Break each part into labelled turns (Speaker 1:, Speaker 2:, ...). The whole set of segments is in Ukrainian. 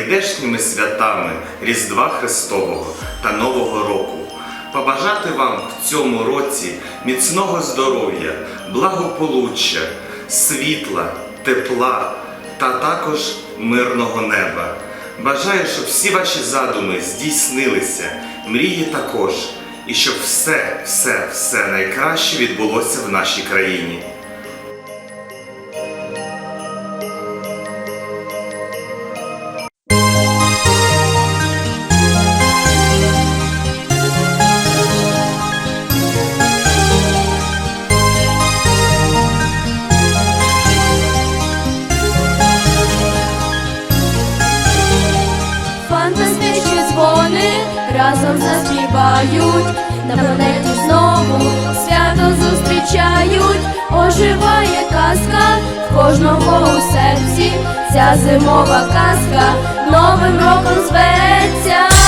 Speaker 1: прийдешніми святами Різдва Христового та Нового року. Побажати вам в цьому році міцного здоров'я, благополуччя, світла, тепла та також мирного неба. Бажаю, щоб всі ваші задуми здійснилися, мрії також, і щоб все, все, все найкраще відбулося в нашій країні.
Speaker 2: казка, новим роком зветься.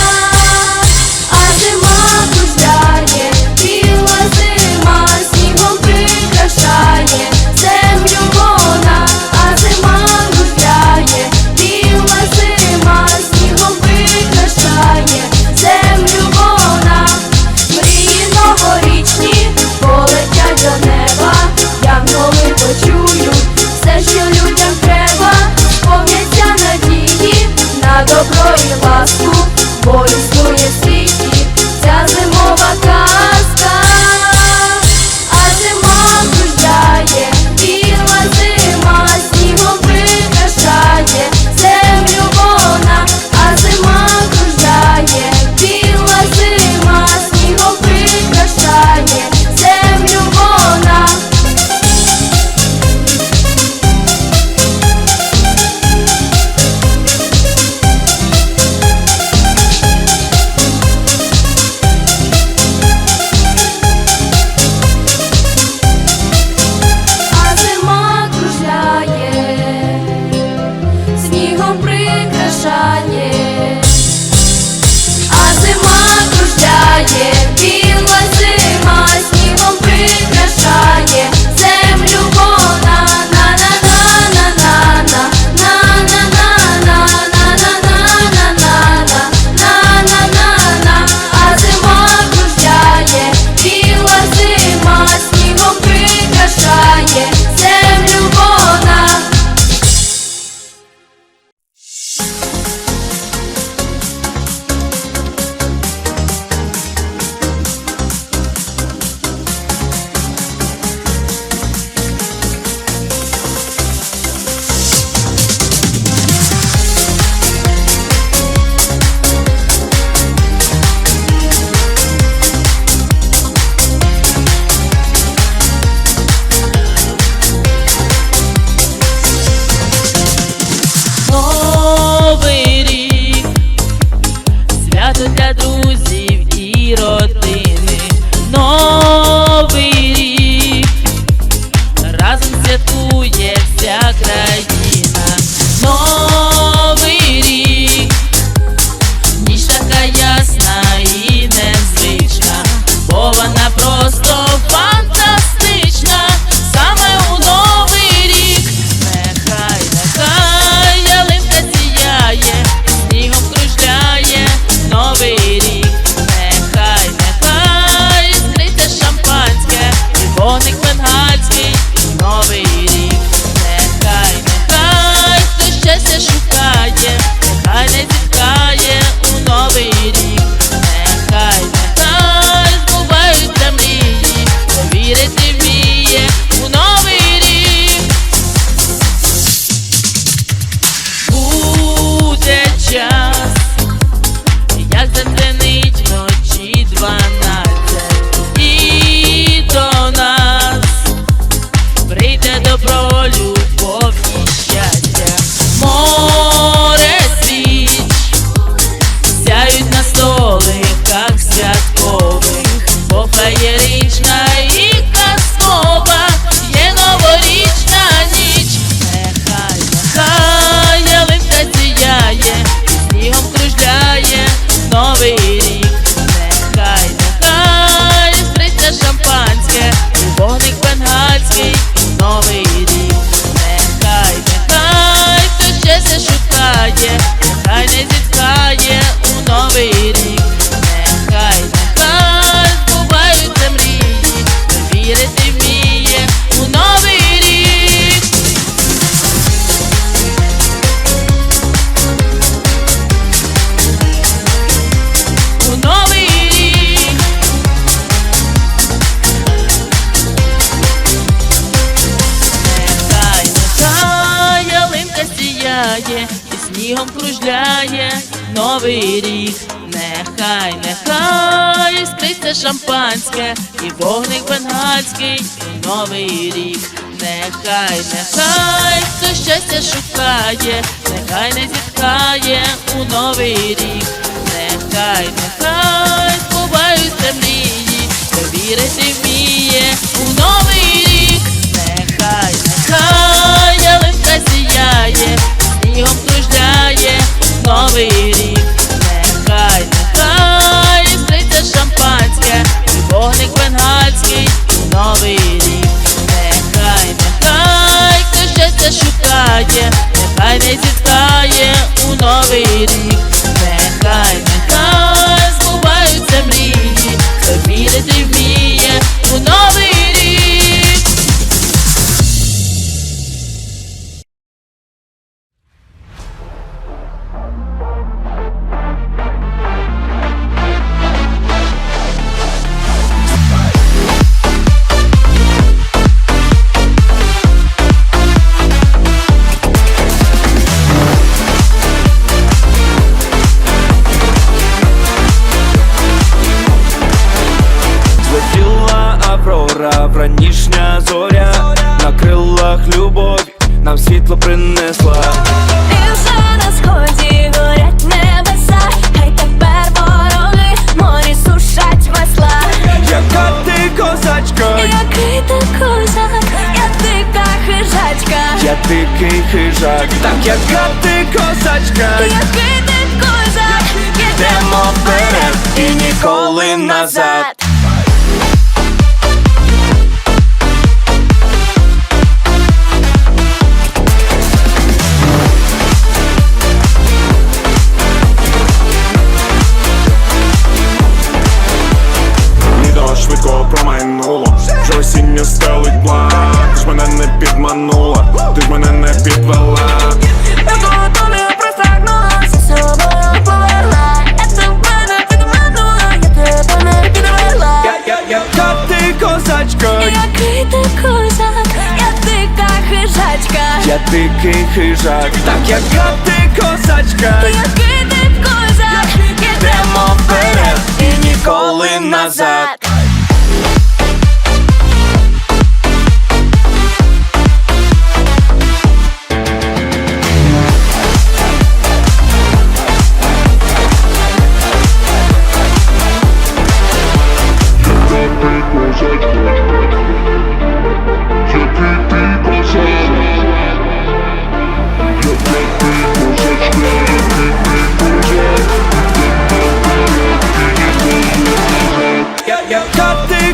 Speaker 3: Шампанське і вогник бенгальський у новий рік. Нехай, нехай хто щастя шукає, нехай не зіткає у новий рік. Нехай, нехай бувають мрії, хто вірити вміє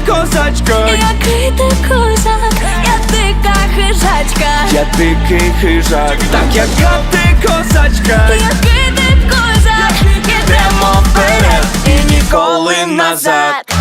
Speaker 4: козачка,
Speaker 2: Який ти козак, я дика хижачка.
Speaker 4: я дикий хижак, так яка ти козачка,
Speaker 2: Який ти козак,
Speaker 4: йдемо вперед і ніколи назад.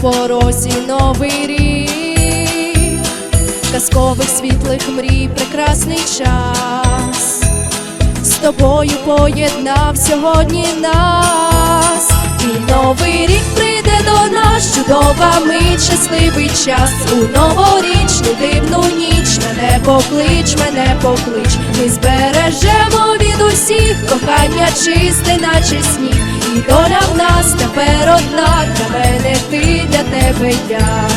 Speaker 5: Порозі новий рік, казкових світлих мрій, прекрасний час, з тобою поєднав сьогодні нас, і новий рік прийде до нас, чудова мить, щасливий час, у новорічну дивну ніч, мене поклич, мене поклич, ми збережемо від усіх кохання чисте, наче сніг, і доля в нас тепер одна, для мене ти, для тебе я.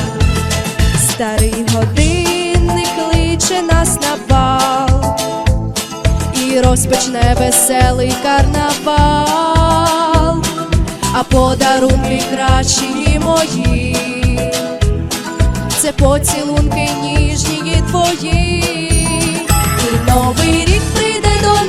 Speaker 5: Старий годинник кличе нас на бал і розпочне веселий карнавал, а подарунки кращі мої, це поцілунки ніжні твої, і новий рік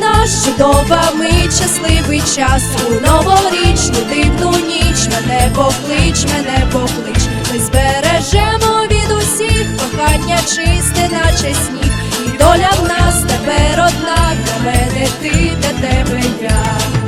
Speaker 5: до чудова мить, щасливий час у новорічну дивну ніч. Мене поклич, мене поклич, ми збережемо від усіх кохання чисте, наче сніг. І доля в нас тепер одна, для мене ти, для тебе я.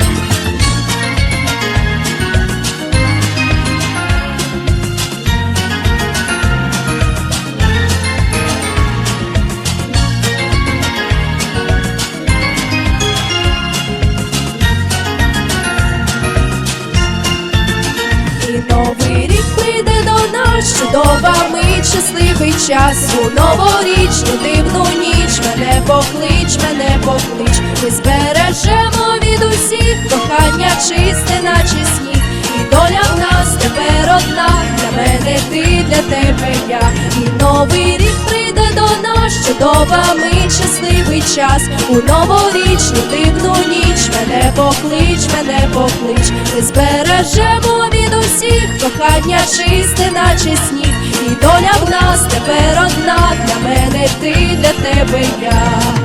Speaker 5: Нас, чудова мить, щасливий час у новорічну дивну ніч. Мене поклич, мене поклич, ми збережемо від усіх кохання чисте, наче сніг. І доля в нас тепер одна, для мене ти, для тебе я. І новий рік прийде до чудовами щасливий час у новорічну дивну ніч. Мене поклич, мене поклич, ми збережемо від усіх кохання чисте, наче сніг. І доля в нас тепер одна, для мене ти, для тебе я.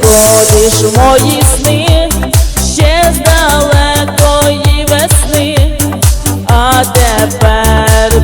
Speaker 3: Приходиш мої сни ще з далекої весни, а тепер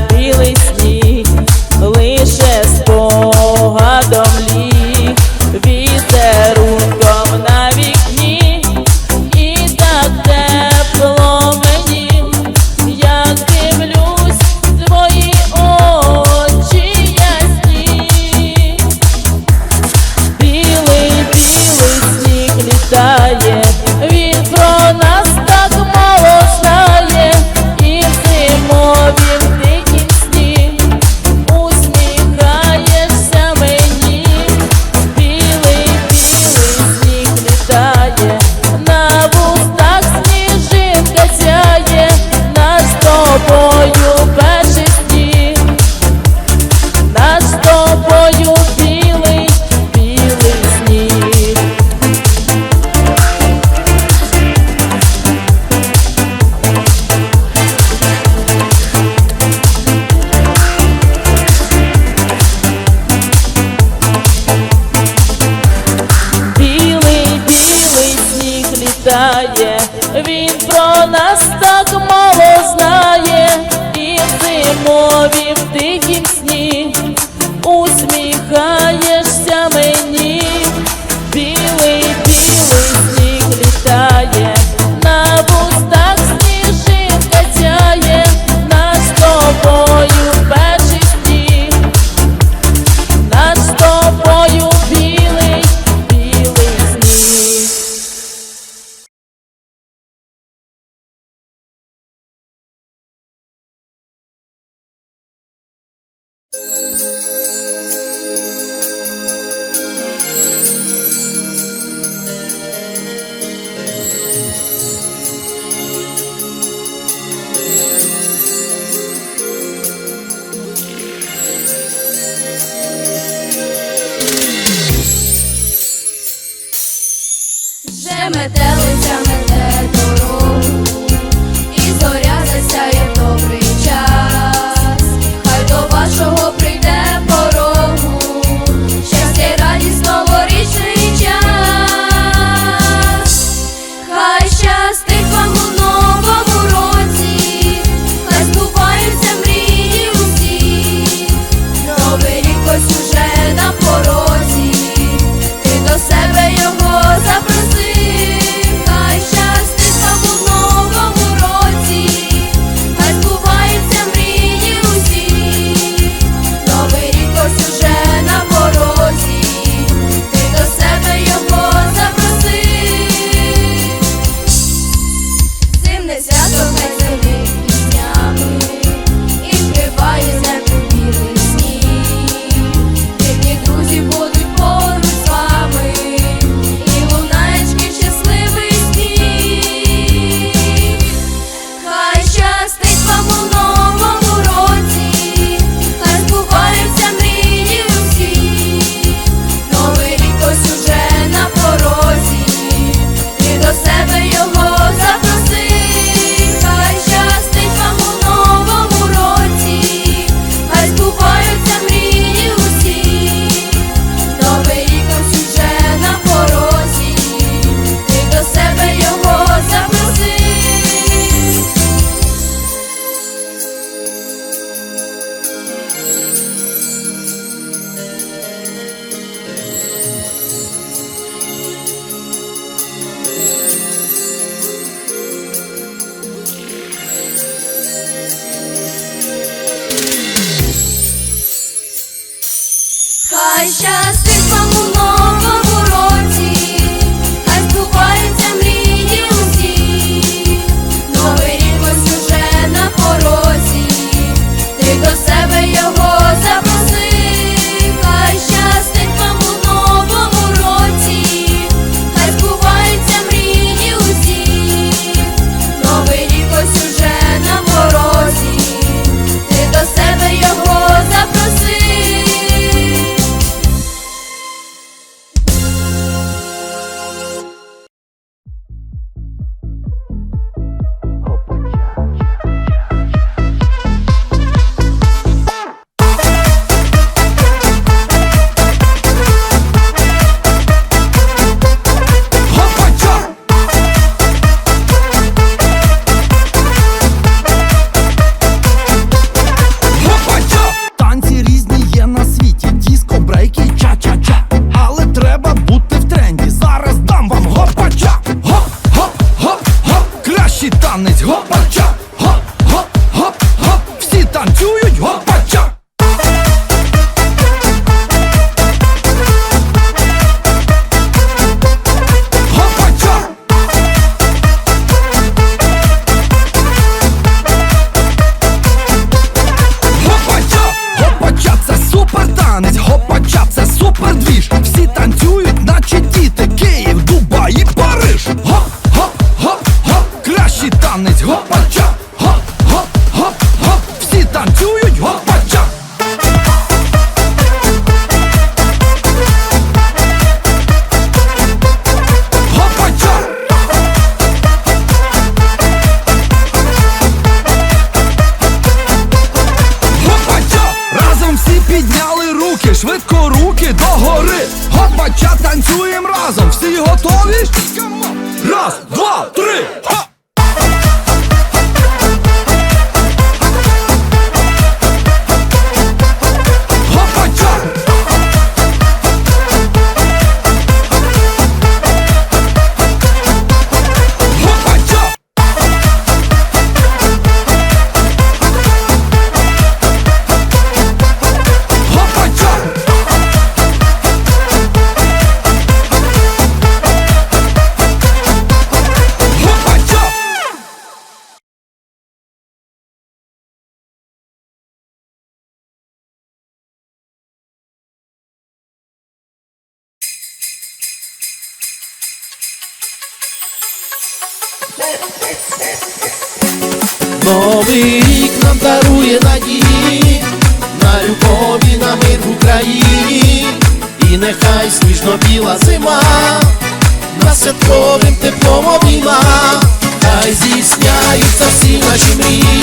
Speaker 6: cima de mim.